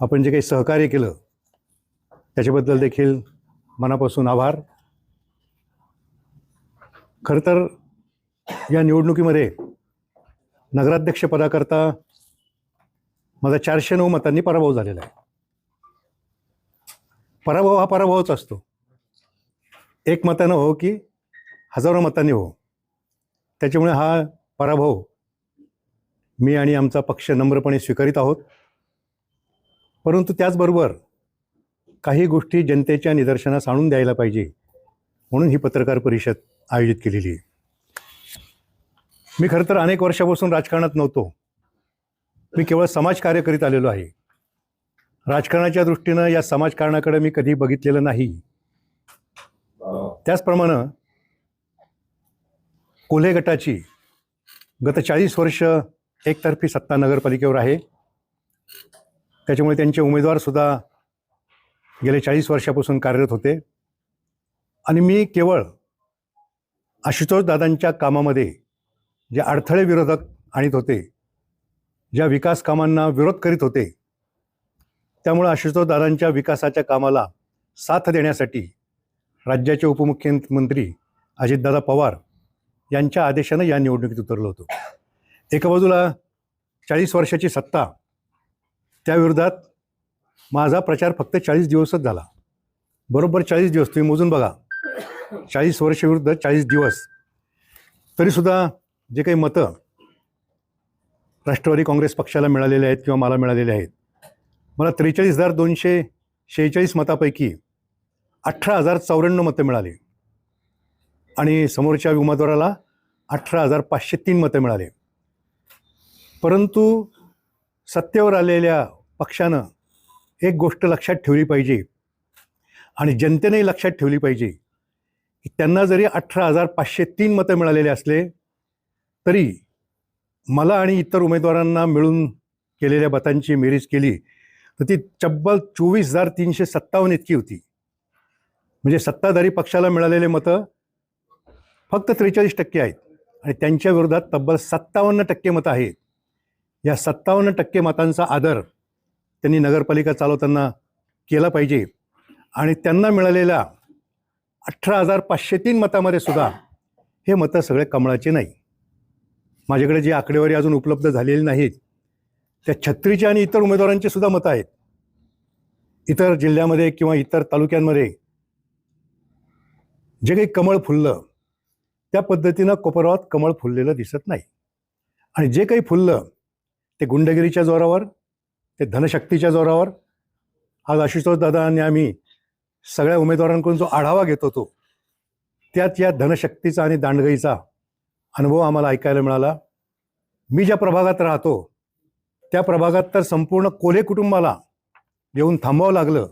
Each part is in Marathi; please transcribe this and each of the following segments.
आपण जे काही सहकार्य केलं त्याच्याबद्दल देखील मनापासून आभार. खरं तर या निवडणुकीमध्ये नगराध्यक्षपदाकरता माझा चारशे नऊ मतांनी पराभव झालेला आहे. पराभव हा पराभवच असतो. एक मतानं हो की हजारो मतांनी हो. त्याच्यामुळे हा पराभव मी आणि आमचा पक्ष नम्रपणे स्वीकारित आहोत. परंतु त्याचबरोबर काही गोष्टी जनतेच्या निदर्शनास आणून द्यायला पाहिजे म्हणून ही पत्रकार परिषद आयोजित केलेली आहे. मी खरं तर अनेक वर्षापासून राजकारणात नव्हतो. मी केवळ समाजकार्य करीत आलेलो आहे. राजकारणाच्या दृष्टीनं या समाजकारणाकडे मी कधी बघितलेलं नाही. त्याचप्रमाणे कोल्हे गटाची गत चाळीस वर्ष एकतर्फी सत्ता नगरपालिकेवर आहे. त्याच्यामुळे त्यांचे उमेदवारसुद्धा गेले चाळीस वर्षापासून कार्यरत होते. आणि मी केवळ आशुतोष दादांच्या कामामध्ये जे अडथळे विरोधक आणत होते ज्या विकास कामांना विरोध करीत होते त्यामुळे आशुतोष दादांच्या विकासाच्या कामाला साथ देण्यासाठी राज्याचे उपमुख्यमंत्री अजितदादा पवार यांच्या आदेशानं या निवडणुकीत उतरलो होतो. एका बाजूला चाळीस वर्षाची सत्ता त्याविरोधात माझा प्रचार फक्त चाळीस दिवसच झाला. बरोबर चाळीस दिवस तुम्ही मोजून बघा. चाळीस वर्षाविरुद्ध चाळीस दिवस. तरीसुद्धा जे काही मतं राष्ट्रवादी काँग्रेस पक्षाला मिळालेले आहेत किंवा मला मिळालेले आहेत. मला त्रेचाळीस हजार दोनशे शेहेचाळीस मतापैकी अठरा हजार चौऱ्याण्णव मतं मिळाली. आणि समोरच्या उमेदवाराला अठरा हजार पाचशे तीन मतं मिळाले. परंतु सत्तेवर आलेल्या पक्षानं एक गोष्ट लक्षात ठेवली पाहिजे आणि जनतेनेही लक्षात ठेवली पाहिजे की त्यांना जरी अठरा हजार पाचशे तीन मतं मिळालेले असले तरी मला आणि इतर उमेदवारांना मिळून केलेल्या मतांची बेरीज केली तर ती चब्बल चोवीस हजार तीनशे सत्तावन्न इतकी होती. म्हणजे सत्ताधारी पक्षाला मिळालेले मतं फक्त त्रेचाळीस टक्के आहेत आणि त्यांच्या विरोधात तब्बल सत्तावन्न टक्के मतं आहेत. या सत्तावन्न टक्के मतांचा आदर त्यांनी नगरपालिका चालवताना केला पाहिजे. आणि त्यांना मिळालेल्या अठरा हजार पाचशे तीन मतामध्ये सुद्धा हे मतं सगळे कमळाचे नाही. माझ्याकडे जी आकडेवारी अजून उपलब्ध झालेली नाहीत त्या छत्रीचे आणि इतर उमेदवारांचे सुद्धा मतं आहेत. इतर जिल्ह्यामध्ये किंवा इतर तालुक्यांमध्ये जे काही कमळ फुललं त्या पद्धतीनं कोपरावात कमळ फुललेलं दिसत नाही. आणि जे काही फुललं ते गुंडगिरीच्या जोरावर ते धनशक्तीच्या जोरावर. आज आशुतोष दादा आणि आम्ही सगळ्या उमेदवारांकडून जो आढावा घेत होतो त्यात या धनशक्तीचा आणि दांडगईचा अनुभव आम्हाला ऐकायला मिळाला. मी ज्या प्रभागात राहतो त्या प्रभागात तर संपूर्ण कोल्हे कुटुंबाला येऊन थांबावं लागलं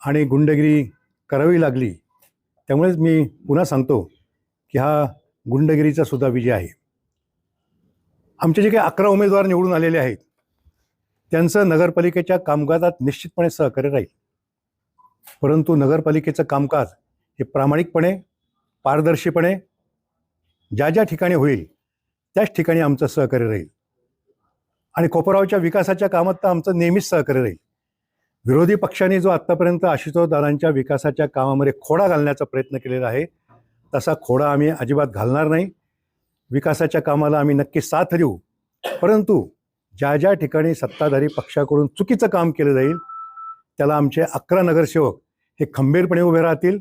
आणि गुंडगिरी करावी लागली. त्यामुळेच मी पुन्हा सांगतो की हा गुंडगिरीचा सुद्धा विजय आहे. आमचे जे काही अकरा उमेदवार निवडून आलेले आहेत त्यांचं नगरपालिकेच्या कामकाजात निश्चितपणे सहकार्य राहील. परंतु नगरपालिकेचं कामकाज हे प्रामाणिकपणे पारदर्शीपणे ज्या ज्या ठिकाणी होईल त्याच ठिकाणी आमचं सहकार्य राहील. आणि कोपरावच्या विकासाच्या कामात तर आमचं नेहमीच सहकार्य राहील. विरोधी पक्षांनी जो आत्तापर्यंत आशुतोष दादांच्या विकासाच्या कामामध्ये खोडा घालण्याचा प्रयत्न केलेला आहे तसा खोडा आम्ही अजिबात घालणार नाही. विकासाच्या कामाला आम्ही नक्की साथ देऊ. परंतु ज्या ज्या ठिकाणी सत्ताधारी पक्षाकडून चुकीचं काम केलं जाईल त्याला आमचे अकरा नगरसेवक हे खंबीरपणे उभे राहतील.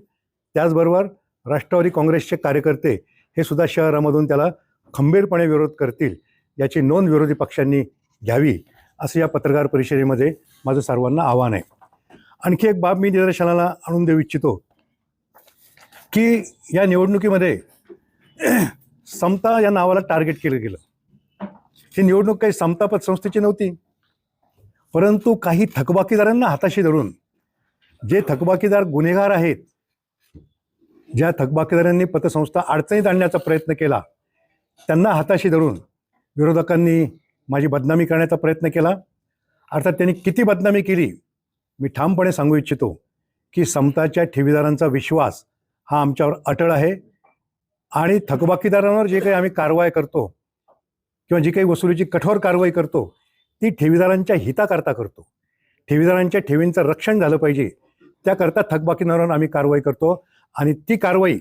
त्याचबरोबर राष्ट्रवादी काँग्रेसचे कार्यकर्ते हे सुद्धा शहरामधून त्याला खंबीरपणे विरोध करतील याची नोंद विरोधी पक्षांनी घ्यावी असं या पत्रकार परिषदेमध्ये माझं सर्वांना आव्हान आहे. आणखी एक बाब मी निदर्शनाला आणून देऊ इच्छितो की या निवडणुकीमध्ये समता या नावाला टार्गेट केलं गेलं. ही निवडणूक काही समतापत संस्थेची नव्हती. परंतु काही थकबाकीदारांना हाताशी धरून जे थकबाकीदार गुन्हेगार आहेत ज्या थकबाकीदारांनी पतसंस्था अडचणीत आणण्याचा प्रयत्न केला त्यांना हाताशी धरून विरोधकांनी माझी बदनामी करण्याचा प्रयत्न केला. अर्थात त्यांनी किती बदनामी केली मी ठामपणे सांगू इच्छितो की समताच्या ठेवीदारांचा विश्वास हा आमच्यावर अटळ आहे आणि थकबाकीदारांवर जे काही आम्ही कारवाई करतो किंवा जी काही वसुलीची कठोर कारवाई करतो ती ठेवीदारांच्या हिताकरता करतो. ठेवीदारांच्या ठेवींचं रक्षण झालं पाहिजे त्याकरता थकबाकीदारांवर आम्ही कारवाई करतो आणि ती कारवाई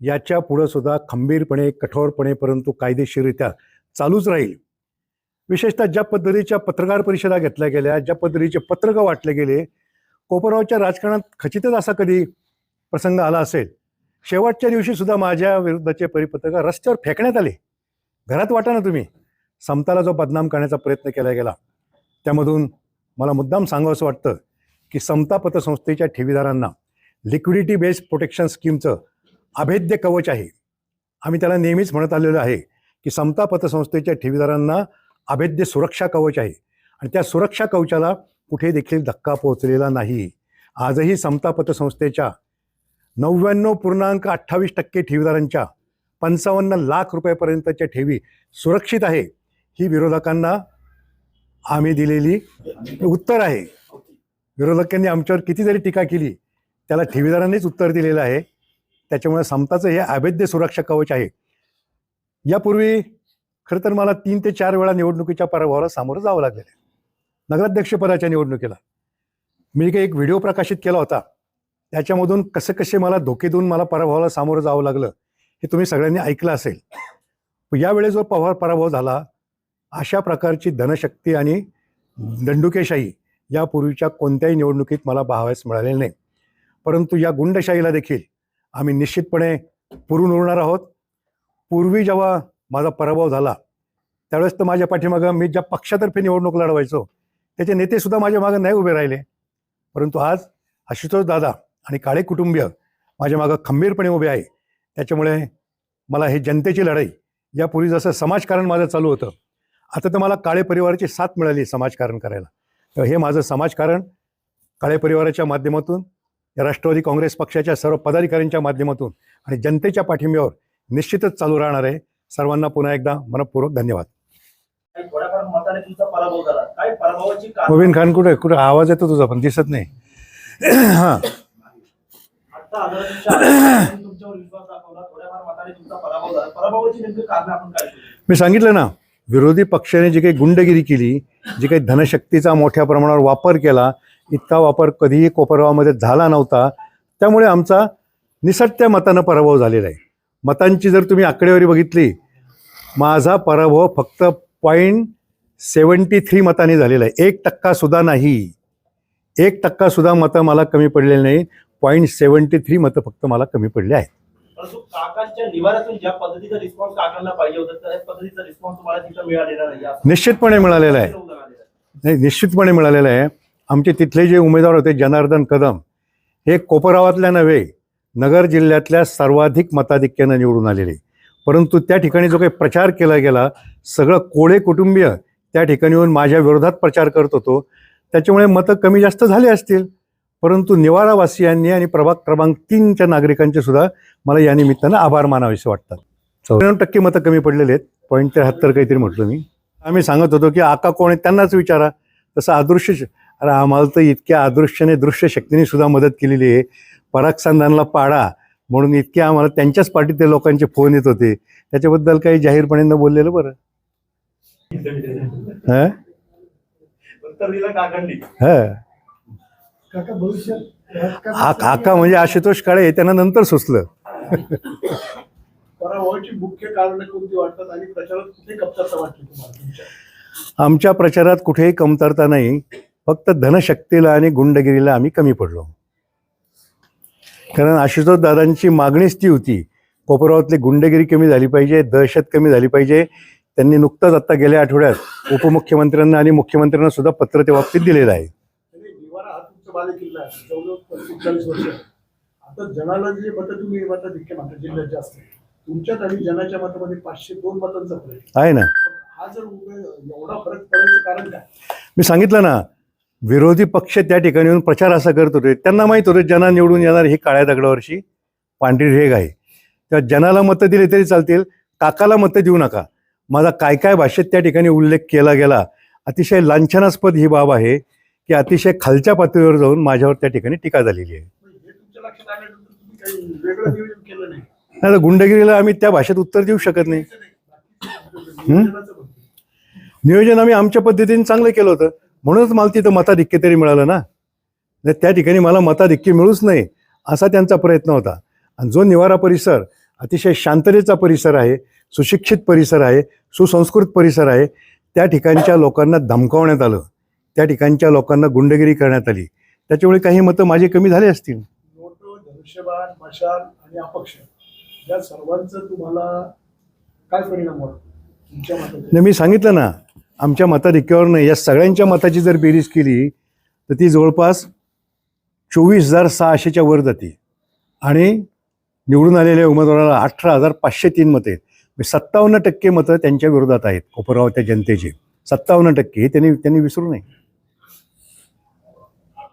याच्या पुढं सुद्धा खंबीरपणे कठोरपणे परंतु कायदेशीररित्या चालूच राहील. विशेषतः ज्या पद्धतीच्या पत्रकार परिषदा घेतल्या गेल्या ज्या पद्धतीचे पत्रकं वाटले गेले कोपरावच्या राजकारणात खचितच असा कधी प्रसंग आला असेल. शेवटच्या दिवशी सुद्धा माझ्या विरुद्धचे परिपत्रक रस्त्यावर फेकण्यात आले. घरात वाटा ना तुम्ही. समताला जो बदनाम करण्याचा प्रयत्न केला गेला त्यामधून मला मुद्दाम सांगावं असं वाटतं की समता पतसंस्थेच्या ठेवीदारांना लिक्विडिटी बेस्ड प्रोटेक्शन स्कीमचं अभेद्य कवच आहे. आम्ही त्याला नेहमीच म्हणत आलेलो आहे की समता पतसंस्थेच्या ठेवीदारांना अभेद्य सुरक्षा कवच आहे आणि त्या सुरक्षा कवचाला कुठे देखील धक्का पोहोचलेला नाही. आजही समता पतसंस्थेच्या नव्याण्णव पूर्णांक अठ्ठावीस टक्के ठेवीदारांच्या पंचावन्न लाख रुपयापर्यंतच्या ठेवी सुरक्षित आहे ही विरोधकांना आम्ही दिलेली उत्तर आहे. विरोधकांनी आमच्यावर किती जरी टीका केली त्याला ठेवीदारांनीच उत्तर दिलेलं आहे. त्याच्यामुळे समताचं हे अभेद्य सुरक्षा कवच आहे. यापूर्वी खरं तर मला तीन ते चार वेळा निवडणुकीच्या पराभवाला सामोरं जावं लागलेलं आहे. नगराध्यक्षपदाच्या निवडणुकीला. मी काही एक व्हिडिओ प्रकाशित केला होता. त्याच्यामधून कसे कसे मला धोके देऊन मला पराभवाला सामोरं जावं लागलं हे तुम्ही सगळ्यांनी ऐकलं असेल. यावेळेस जो पवार पराभव झाला अशा प्रकारची धनशक्ती आणि दंडुकेशाही यापूर्वीच्या कोणत्याही निवडणुकीत मला पाहावयास मिळाले नाही. परंतु या गुंडशाहीला देखील आम्ही निश्चितपणे पुरून उरणार आहोत. पूर्वी जेव्हा माझा पराभव झाला त्यावेळेस तर माझ्या पाठीमागं मी ज्या पक्षातर्फे निवडणूक लढवायचो त्याचे नेतेसुद्धा माझ्या मागं नाही उभे राहिले. परंतु आज आशुतोष दादा आणि काळे कुटुंबीय माझ्या मागं खंबीरपणे उभे आहे. त्याच्यामुळे मला ही जनतेची लढाई यापूर्वी जसं समाजकारण माझं चालू होतं आता तर मला काळे परिवाराची साथ मिळाली समाजकारण करायला. तर हे माझं समाजकारण काळे परिवाराच्या माध्यमातून या राष्ट्रवादी काँग्रेस पक्षाच्या सर्व पदाधिकाऱ्यांच्या माध्यमातून आणि जनतेच्या पाठिंब्यावर निश्चितच चालू राहणार आहे. सर्वांना पुन्हा एकदा मनपूर्वक धन्यवाद. मुबीन खान कुठे? कुठे आवाज येतो तुझा पण? दिसत नाही. हां. मी सांगितलं ना विरोधी पक्षाने जी काही गुंडगिरी केली जी काही धनशक्तीचा मोठ्या प्रमाणावर वापर केला इतका वापर कधीही कोपरगावामध्ये झाला नव्हता. त्यामुळे आमचा निसटत्या मतानं पराभव झालेला आहे. मतांची जर तुम्ही आकडेवारी बघितली माझा पराभव फक्त पॉईंट सेवन्टी थ्री मताने झालेला आहे. एक टक्कासुद्धा नाही. एक टक्कासुद्धा मतं मला कमी पडलेली नाही. पॉईंट सेवन्टी थ्री मतं फक्त मला कमी पडले आहेत. परंतु काकांच्या निवाऱ्यातून ज्या पद्धतीचा रिस्पॉन्स काकांना पाहिजे होता त्या पद्धतीचा रिस्पॉन्स तुम्हाला तिथं मिळालेला नाही. असं निश्चितपणे मिळालेला आहे. उदाहरण आलेलं आहे. नाही निश्चितपणे मिळालेलं आहे. आमचे तिथले जे उमेदवार होते जनार्दन कदम हे कोपरावातल्या नव्हे नगर जिल्ह्यातल्या सर्वाधिक मताधिक्यानं निवडून आलेले. परंतु त्या ठिकाणी जो काही प्रचार केला गेला सगळं कोळे कुटुंबीय त्या ठिकाणी येऊन माझ्या विरोधात प्रचार करत होतो. त्याच्यामुळे मतं कमी जास्त झाली असतील. परंतु निवारावासियांनी आणि प्रभाग क्रमांक तीनच्या नागरिकांचे सुद्धा मला या निमित्तानं आभार मानावेसे वाटतात. चौऱ्याण्णव टक्के मतं कमी पडलेले आहेत. पॉईंट त्र्याहत्तर काहीतरी म्हटलं मी. आम्ही सांगत होतो की आका कोण आहे त्यांनाच विचारा. तसं अदृश्य अरे आम्हाला तर इतक्या अदृश्याने दृश्य शक्तीने सुद्धा मदत केलेली आहे. पराग संधानला पाडा म्हणून इतके आम्हाला त्यांच्याच पार्टीतल्या लोकांचे फोन येत होते. त्याच्याबद्दल काही जाहीरपणे न बोललेलं बरं. हं? हं. काका म्हणजे आशुतोष काळे त्यांना नंतर सुचलं. पराभवाची मुख्य कारण कोणती वाटतात आणि प्रचारात कुठे कमतरता वाटली तुम्हाला तुमच्या? आमच्या प्रचारात कुठेही कमतरता नाही फक्त धनशक्तीला आणि गुंडगिरीला आम्ही कमी पडलो. कारण आशुतोष दादांची मागणीच ती होती कोपरावातली गुंडगिरी कमी झाली पाहिजे दहशत कमी झाली पाहिजे. त्यांनी नुकतंच आता गेल्या आठवड्यात उपमुख्यमंत्र्यांना आणि मुख्यमंत्र्यांना सुद्धा पत्र त्या बाबतीत दिलेलं आहे. निवारा हा तुमचा बाले किल्ला आहे. जवळजवळ पस्तीस चाळीस वर्ष आता जनाला जे मतं तुम्ही मतं धिक्के म्हणता जिल्ह्यात जास्त तुमच्यात आणि जनाच्या मतामध्ये पाचशे दोन मतांचा फरक आहे. ना? हा जर एवढा फरक पडायचं कारण काय? मी सांगितलं ना विरोधी पक्ष त्या ठिकाणी येऊन प्रचार असा करत होते. त्यांना माहीत होतं जना निवडून येणार ही काळ्या दगडावरची पांढरी रेग आहे. त्या जनाला मतं दिली तरी चालतील. काकाला मतं देऊ नका. माझा काय काय भाषेत त्या ठिकाणी उल्लेख केला गेला. अतिशय लांछनास्पद ही बाब आहे. की अतिशय खालच्या पातळीवर जाऊन माझ्यावर त्या ठिकाणी टीका झालेली आहे. नाही तर गुंडगिरीला आम्ही त्या भाषेत उत्तर देऊ शकत नाही. नियोजन आम्ही आमच्या पद्धतीने चांगलं केलं होतं. म्हणूनच मला तिथं मताधिक्य तरी मिळालं ना. नाही त्या ठिकाणी मला मताधिक्य मिळूच नाही असा त्यांचा प्रयत्न होता. आणि जो निवारा परिसर अतिशय शांततेचा परिसर आहे सुशिक्षित परिसर आहे सुसंस्कृत परिसर आहे त्या ठिकाणच्या लोकांना धमकावण्यात आलं. त्या ठिकाणच्या लोकांना गुंडगिरी करण्यात आली. त्याच्यामुळे काही मतं माझी कमी झाली असतील. नोटो धनुष्यबाण मशाल आणि अपक्ष या सर्वांचं तुम्हाला काय परिणाम नाही मी सांगितलं ना आमच्या मताधिक्यावर नाही. या सगळ्यांच्या मताची जर बेरीज केली तर ती जवळपास चोवीस हजार सहाशेच्या वर जाते. आणि निवडून आलेल्या उमेदवाराला अठरा हजार पाचशे तीन मतं आहेत. म्हणजे सत्तावन्न टक्के मतं त्यांच्या विरोधात आहेत कोपरगाव त्या जनतेची. सत्तावन्न टक्के. हे त्यांनी त्यांनी विसरू नये.